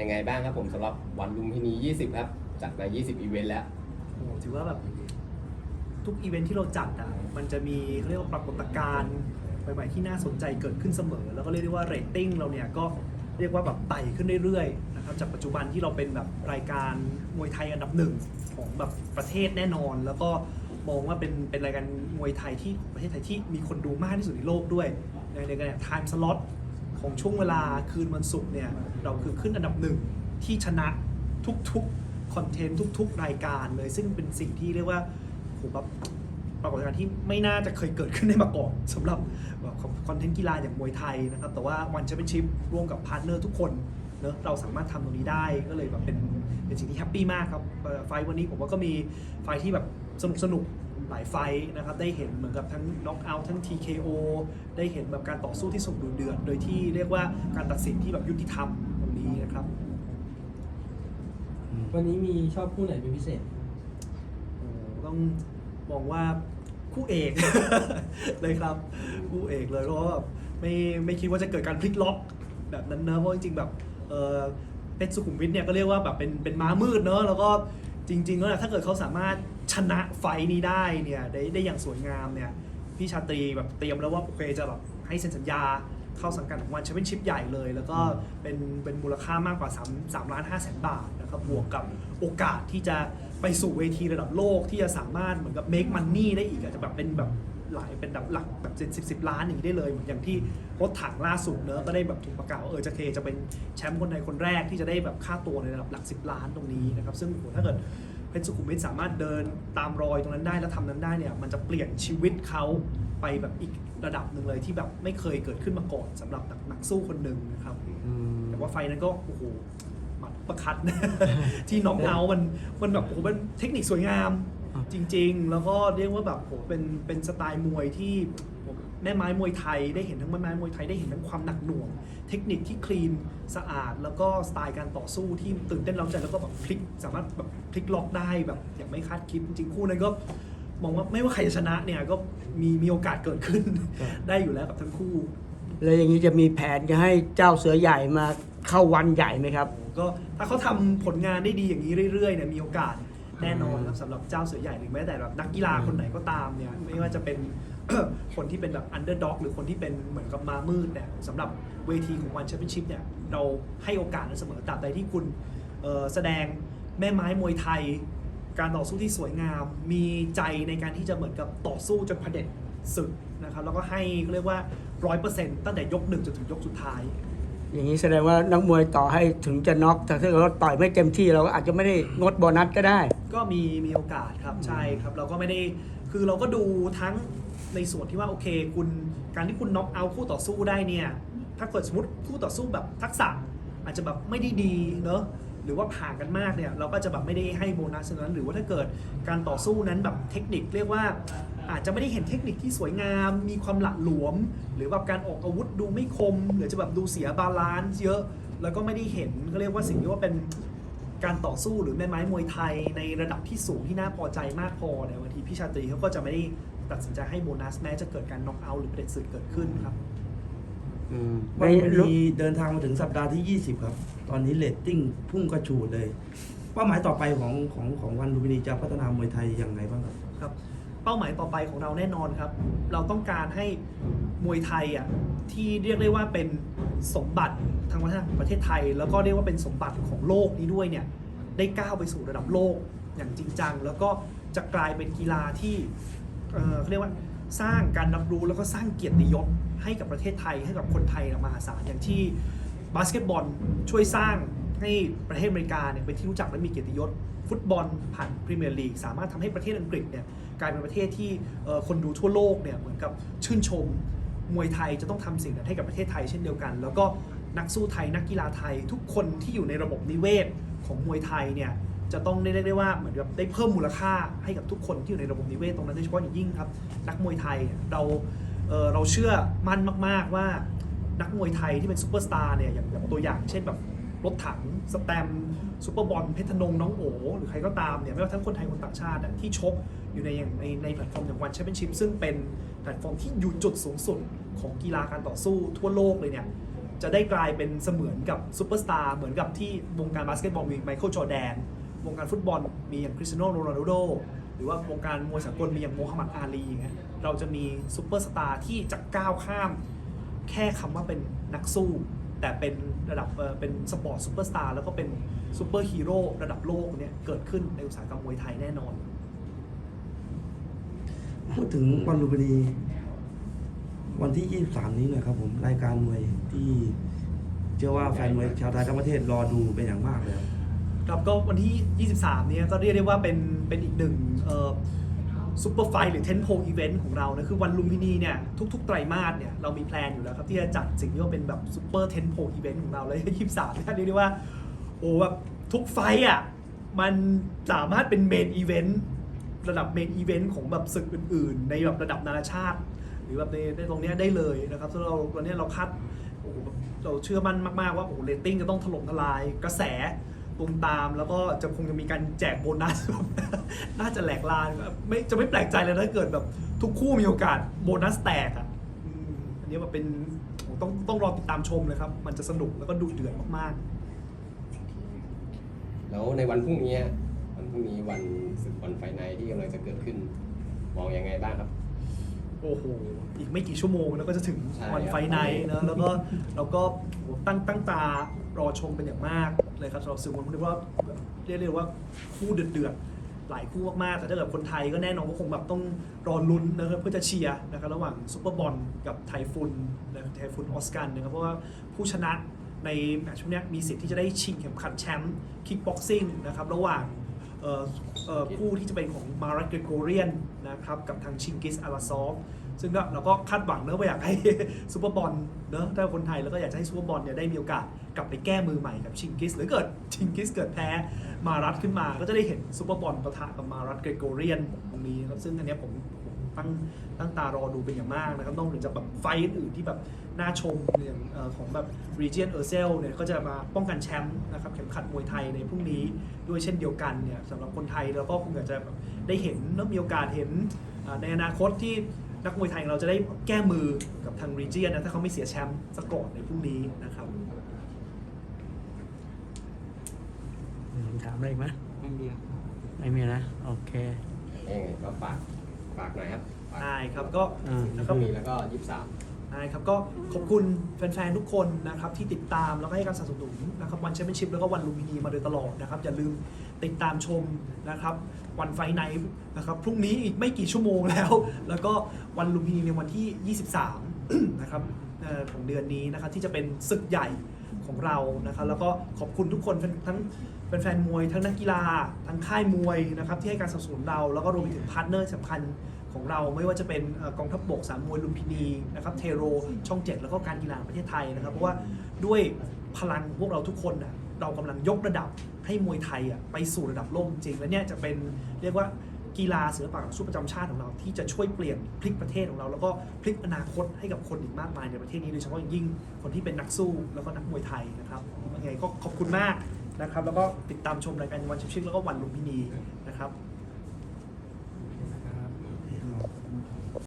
ยังไงบ้างครับผมสำหรับวันลุมพินี 20 ครับจัดมา 20 อีเวนต์แล้ว โอ้โหถือว่าแบบทุกอีเวนท์ที่เราจัดอะ มันจะมีเขาเรียกว่าปรากฏการณ์ใหม่ๆที่น่าสนใจเกิดขึ้นเสมอ แล้วก็เรียกได้ว่าเรตติ้งเราเนี่ยก็เรียกว่าแบบไต่ขึ้นเรื่อยๆนะครับ จากปัจจุบันที่เราเป็นแบบรายการมวยไทยอันดับหนึ่งของแบบประเทศแน่นอน แล้วก็มองว่าเป็นเป็นรายการมวยไทยที่ประเทศไทยที่มีคนดูมากที่สุดในโลกด้วย ในในการไทม์สล็อต ของช่วงเวลาคืนวันศุกร์เนี่ยเราคือขึ้นอันดับหนึ่งที่ชนะทุกๆคอนเทนต์ทุก ๆ รายการเลยซึ่งเป็นสิ่งที่เรียกว่าโหแบบปรากฏการณ์ที่ไม่น่าจะเคยเกิดขึ้นได้มาก่อนสำหรับคอนเทนต์กีฬาอย่างมวยไทยนะครับ แต่ว่าวันแชมเปี้ยนชิพร่วมกับพาร์ทเนอร์ทุกคนเนอะเราสามารถทำตรงนี้ได้ก็เลยแบบเป็นเป็นสิ่งที่แฮปปี้มากครับไฟวันนี้ผมว่าก็มีไฟที่แบบสนุกสนุก หลายไฟล์นะครับได้เห็นเหมือนกับทั้งน็อกเอาท์ทั้ง TKO ได้เห็นแบบการต่อสู้ที่สมดุลเดือดโดยที่เรียกว่าการตัดสินที่แบบยุติธรรมตรงนี้นะครับ วันนี้มีชอบคู่ไหนเป็นพิเศษ โอ้ต้องมองว่าคู่เอก เลยครับ คู่เอกเลยเพราะว่าแบบไม่ไม่คิดว่าจะเกิดการพลิกล็อกแบบนั้นเนอะเพราะจริงๆแบบเออเพชรสุขุมวิทเนี่ยก็เรียกว่าแบบเป็นเป็นม้ามืดเนอะแล้วก็ จริงๆแล้วเนี่ยถ้าเกิดเขาสามารถชนะไฟท์นี้ได้เนี่ยได้ได้อย่างสวยงามเนี่ยพี่ชาตรีแบบเตรียมแล้วว่าโอเคจะแบบให้เซ็นสัญญาเข้าสังกัดของวันแชมเปี้ยนชิพใหญ่เลย แล้วก็เป็นเป็นมูลค่ามากกว่า3 3ล้าน5แสนบาทนะครับบวกกับโอกาสที่จะไปสู่เวทีระดับโลกที่จะสามารถเหมือนกับ make money ได้อีกอาจจะแบบเป็นแบบ หลายเป็นแบบหลักแบบเจ็ดสิบสิบล้านอย่างนี้ได้เลยเหมือนอย่างที่รถถังล่าสุดเนอะก็ได้แบบถูกประกาศว่าเออจะเคจะเป็นแชมป์คนไทยคนแรกที่จะได้แบบค่าตัวในระดับหลักสิบล้านตรงนี้นะครับซึ่งโอ้โหถ้าเกิดเพชรสุขุมวิทสามารถเดินตามรอยตรงนั้นได้แล้วทำนั้นได้เนี่ยมันจะเปลี่ยนชีวิตเขาไปแบบอีกระดับหนึ่งเลยที่แบบไม่เคยเกิดขึ้นมาก่อนสำหรับนักนักสู้คนหนึ่งนะครับแต่ว่าไฟนั้นก็โอ้โหมัดประคัดที่น้องเอามันมันแบบโอ้โหเป็นเทคนิคสวยงาม อะจริง ๆ แล้วก็เรียกว่าแบบโอ้โหเป็นเป็นสไตล์มวยที่ผมแม่ไม้มวยไทยได้เห็นทั้งแม่ไม้มวยไทยได้เห็นทั้งความหนักหน่วง เทคนิคที่คลีนสะอาด แล้วก็สไตล์การต่อสู้ที่ตื่นเต้นเร้าใจแล้วก็แบบพลิกสามารถแบบพลิกล็อกได้แบบอย่างไม่คาดคิดจริงๆคู่นั้นก็มองว่าไม่ว่าใครจะชนะเนี่ยก็มีมีโอกาสเกิดขึ้น ได้อยู่แล้วกับทั้งคู่ แล้วอย่างนี้จะมีแผนจะให้เจ้าเสือใหญ่มาเข้าวันใหญ่ไหมครับ ก็ถ้าเขาทำผลงานได้ดีอย่างนี้เรื่อยๆเนี่ยมีโอกาส แน่นอนครับสำหรับเจ้าเสือใหญ่หรือแม้แต่แบบนักกีฬาคนไหนก็ตามเนี่ยไม่ว่าจะเป็น คนที่เป็นแบบอันเดอร์ด็อกหรือคนที่เป็นเหมือนกับมามืดเนี่ยสำหรับเวทีของวันแชมเปี้ยนชิพเนี่ยเราให้โอกาสนั้นเสมอตราบใดที่คุณเอ่อแสดงแม่ไม้มวยไทย การต่อสู้ที่สวยงาม มีใจในการที่จะเหมือนกับต่อสู้จนเผด็จศึกนะครับแล้วก็ให้เรียกว่าร้อยเปอร์เซ็นต์ตั้งแต่ยกหนึ่งจนถึงยกสุดท้าย อย่างนี้แสดงว่านักมวยต่อให้ถึงจะน็อกแต่ถ้าเกิดว่าต่อยไม่เต็มที่เราก็อาจจะไม่ได้งดโบนัสก็ได้ ก็มีมีโอกาสครับใช่ครับ เราก็ไม่ได้คือเราก็ดูทั้งในส่วนที่ว่าโอเค คุณการที่คุณน็อกเอาท์คู่ต่อสู้ได้เนี่ย ถ้าเกิดสมมติคู่ต่อสู้แบบทักษะอาจจะแบบไม่ได้ดีเนอะหรือว่าผ่างกันมากเนี่ยเราก็จะแบบไม่ได้ให้โบนัสนั้น หรือว่าถ้าเกิดการต่อสู้นั้นแบบเทคนิคเรียกว่า อาจจะไม่ได้เห็นเทคนิคที่สวยงาม มีความหละหลวม หรือแบบการออกอาวุธดูไม่คม หรือจะแบบดูเสียบาลานซ์เยอะ แล้วก็ไม่ได้เห็นก็เรียกว่าสิ่งที่ว่าเป็นการต่อสู้หรือแม่ไม้มวยไทยในระดับที่สูงที่น่าพอใจมากพอเนี่ยบางทีพี่ชาตรีเขาก็จะไม่ได้ตัดสินใจให้โบนัสแม้จะเกิดการน็อกเอาท์หรือประเด็นสึกเกิดขึ้นครับอืมวันไม่รู้นี้เดินทางมาถึงสัปดาห์ที่ 20 ครับ ตอนนี้เลตติ้งพุ่งกระฉูดเลย เป้าหมายต่อไปของของของวันลุมพินีจะพัฒนามวยไทยยังไงบ้างครับครับ เป้าหมายต่อไปของเราแน่นอนครับ เราต้องการให้มวยไทยอะที่เรียกได้ว่าเป็นสมบัติทางวัฒนธรรมของประเทศไทย แล้วก็เรียกว่าเป็นสมบัติของโลกนี้ด้วยเนี่ยได้ก้าวไปสู่ระดับโลกอย่างจริงจัง แล้วก็จะกลายเป็นกีฬาที่เอ่อเขาเรียกว่าสร้างการรับรู้แล้วก็สร้างเกียรติยศให้กับประเทศไทยให้กับคนไทยมหาศาลอย่างที่บาสเกตบอลช่วยสร้างให้ประเทศอเมริกาเนี่ยเป็นที่รู้จักและมีเกียรติยศ ฟุตบอลผ่านพรีเมียร์ลีกสามารถทำให้ประเทศอังกฤษเนี่ยกลายเป็นประเทศที่คนดูทั่วโลกเนี่ยเหมือนกับชื่นชมมวยไทยจะต้องทำสิ่งนั้นให้กับประเทศไทยเช่นเดียวกัน แล้วก็นักสู้ไทยนักกีฬาไทยทุกคนที่อยู่ในระบบนิเวศของมวยไทยเนี่ยจะต้องได้เรียกได้ว่าเหมือนกับได้เพิ่มมูลค่าให้กับทุกคนที่อยู่ในระบบนิเวศตรงนั้นโดยเฉพาะอย่างยิ่งครับ นักมวยไทยเราเเราเชื่อมั่นมาก ๆว่านักมวยไทยที่เป็นซูเปอร์สตาร์เนี่ยอย่างตัวอย่างเช่นแบบรถถังสแตม ซูเปอร์บอลเพชรธนงน้องโอหรือใครก็ตามเนี่ยไม่ว่าทั้งคนไทยคนต่างชาติที่ชกอยู่ในอย่างในในแพลตฟอร์มอย่างวันแชมเปี้ยนชิพซึ่งเป็นแพลตฟอร์มที่อยู่จุดสูงสุดของกีฬาการต่อสู้ทั่วโลกเลยเนี่ยจะได้กลายเป็นเสมือนกับซูเปอร์สตาร์เหมือนกับที่วงการบาสเกตบอลมีไมเคิลจอร์แดนวงการฟุตบอลมีอย่างคริสเตียโนโรนัลโดหรือว่าวงการมวยสากลมีอย่างโมฮัมหมัดอาลีอย่างเงี้ยเราจะมีซูเปอร์สตาร์ที่จะก้าวข้าม แค่คำว่าเป็นนักสู้ แต่เป็นระดับเอ่อเป็นสปอร์ตซูเปอร์สตาร์แล้วก็เป็นซูเปอร์ฮีโร่ระดับโลกเนี่ยเกิดขึ้นในอุตสาหกรรมมวยไทยแน่นอน พูดถึงวันลุมพินีวันที่ 23 นี้หนะครับผมรายการมวยที่เชื่อว่าแฟนมวยชาวไทยทั้งประเทศรอดูเป็นอย่างมากเลยครับครับก็วันที่ 23 เนี่ยก็เรียกได้ว่าเป็นเป็นอีกหนึ่ง ซูเปอร์ไฟหรือเทนโพอีเวนต์ของเรานะคือวันลุมพินีเนี่ยทุกๆ ไตรมาสเนี่ยเรามีแพลนอยู่แล้วครับที่จะจัดสิ่งที่ว่าเป็นแบบซูเปอร์เทนโพอีเวนต์ของเราเลย23เนี่ยเรียกได้ว่าโอ้แบบทุกไฟอะมันสามารถเป็นเมนอีเวนต์ระดับเมนอีเวนต์ของแบบศึกอื่นๆ ในแบบระดับนานาชาติ หรือแบบในในตรงเนี้ยได้เลยนะครับซึ่งเราตอนนี้เราคาดโอ้โหเราเชื่อมั่นมากๆว่าโอ้โหเรตติ้งจะต้องถล่มทลายกระแส ตูมตาม แล้วก็จะคงจะมีการแจกโบนัส น่าจะแหลกลานไม่จะไม่แปลกใจเลยถ้าเกิดแบบ ทุกคู่มีโอกาสโบนัสแตกอะอืมอันนี้แบบเป็นโอ้โหต้องต้องรอติดตามชมเลยครับ มันจะสนุกแล้วก็ดุเดือดมากแล้วในวันพรุ่งนี้วันพรุ่งนี้วันศึกวันไฟในท์ที่กำลังจะเกิดขึ้นมองยังไงบ้างครับๆโอ้โห อีกไม่กี่ชั่วโมงแล้วก็จะถึงใช่วันครับไฟไนท์นะ แล้วก็เราก็โอ้โหตั้งตั้งตา รอชมเป็นอย่างมากเลยครับสำหรับสื่อมวลชนที่ว่าเรียกได้ว่าคู่เดือดๆหลายคู่มากๆแต่ถ้าเกิดคนไทยก็แน่นอนก็คงแบบต้องรอลุ้นนะครับเพื่อจะเชียร์นะครับระหว่างซูเปอร์บอลกับไทฟุนนะครับไทฟุนออสการ์นะครับเพราะว่าผู้ชนะในแมตช์นี้มีสิทธิ์ที่จะได้ชิงเข็มขัดแชมป์คิกบ็อกซิ่งนะครับระหว่างคู่ที่จะเป็นของมารักเกโกเรียนนะครับกับทางชิงกิสอาราซอฟซึ่งก็เราก็คาดหวังเนอะว่าอยากให้ซูเปอร์บอลเนอะถ้าคนไทยแล้วก็อยากจะให้ซูเปอร์บอลเนี่ยได้มีโอกาส กลับไปแก้มือใหม่กับชิงกิส หรือเกิดชิงกิสเกิดแพ้มารัดขึ้นมา ก็จะได้เห็นซูเปอร์บอลประทะกับมารัดเกรโกเรียนตรงนี้นะครับซึ่งอันเนี้ยผมผมตั้งตั้งตารอดูเป็นอย่างมากนะครับนอกจากแบบไฟต์อื่นที่แบบน่าชมอย่างของแบบ Region e r c e l เนี่ยก็จะมาป้องกันแชมป์นะครับเข็มขัดมวยไทยในพรุ่งนี้ด้วยเช่นเดียวกันเนี่ยสำหรับคนไทยเราก็คงอยากจะแบบได้เห็นแล้วมีโอกาสเห็นในอนาคตที่นักมวยไทยของเราจะได้แก้มือกับทางรีเจียนนะถ้าเขาไม่เสียแชมป์สกก่อนในพรุ่งนี้นะครับ มีคำถามอะไรอีกไหมไม่มีครับไม่มีนะโอเคยังไงก็ฝากฝากหน่อยครับฝากได้ครับก็อ่านะพครับรุ่งนี้แล้วก็ยี่สิบสามได้ครับก็ขอบคุณแฟนๆ ทุกคนนะครับที่ติดตามแล้วก็ให้การสนับสนุนนะครับวันแชมเปี้ยนชิพแล้วก็วันลูมพินีมาโดยตลอดนะครับอย่าลืมติดตามชมนะครับวันไฟไนท์นะครับพรุ่งนี้อีกไม่กี่ชั่วโมงแล้ว แล้วก็วันลูมพินีในวันที่ 23 นะครับเอ่อของเดือนนี้นะครับที่จะเป็นศึกใหญ่ ของเรานะครับแล้วก็ขอบคุณทุกคนทั้งแฟนมวยทั้งนักกีฬา ทั้งค่ายมวยนะครับที่ให้การสนับสนุนเรา แล้วก็รวมไปถึงพาร์ทเนอร์สำคัญของเราไม่ว่าจะเป็นกองทัพบกสามมวยลุมพินีนะครับเทโรช่องเจ็ดแล้วก็การกีฬาประเทศไทยนะครับ เพราะว่าด้วยพลังพวกเราทุกคนน่ะเรากำลังยกระดับให้มวยไทยอะไปสู่ระดับโลกจริง และเนี่ยจะเป็นเรียกว่า กีฬาศิลปะการสู้ประจำชาติของเราที่จะช่วยเปลี่ยนพลิกประเทศของเรา แล้วก็พลิกอนาคตให้กับคนอีกมากมายในประเทศนี้โดยเฉพาะอย่างยิ่งคนที่เป็นนักสู้แล้วก็นักมวยไทยนะครับยังไงก็ขอบคุณมากนะครับ แล้วก็ติดตามชมรายการวันชิปชิคแล้วก็วันลุมพินีนะครับ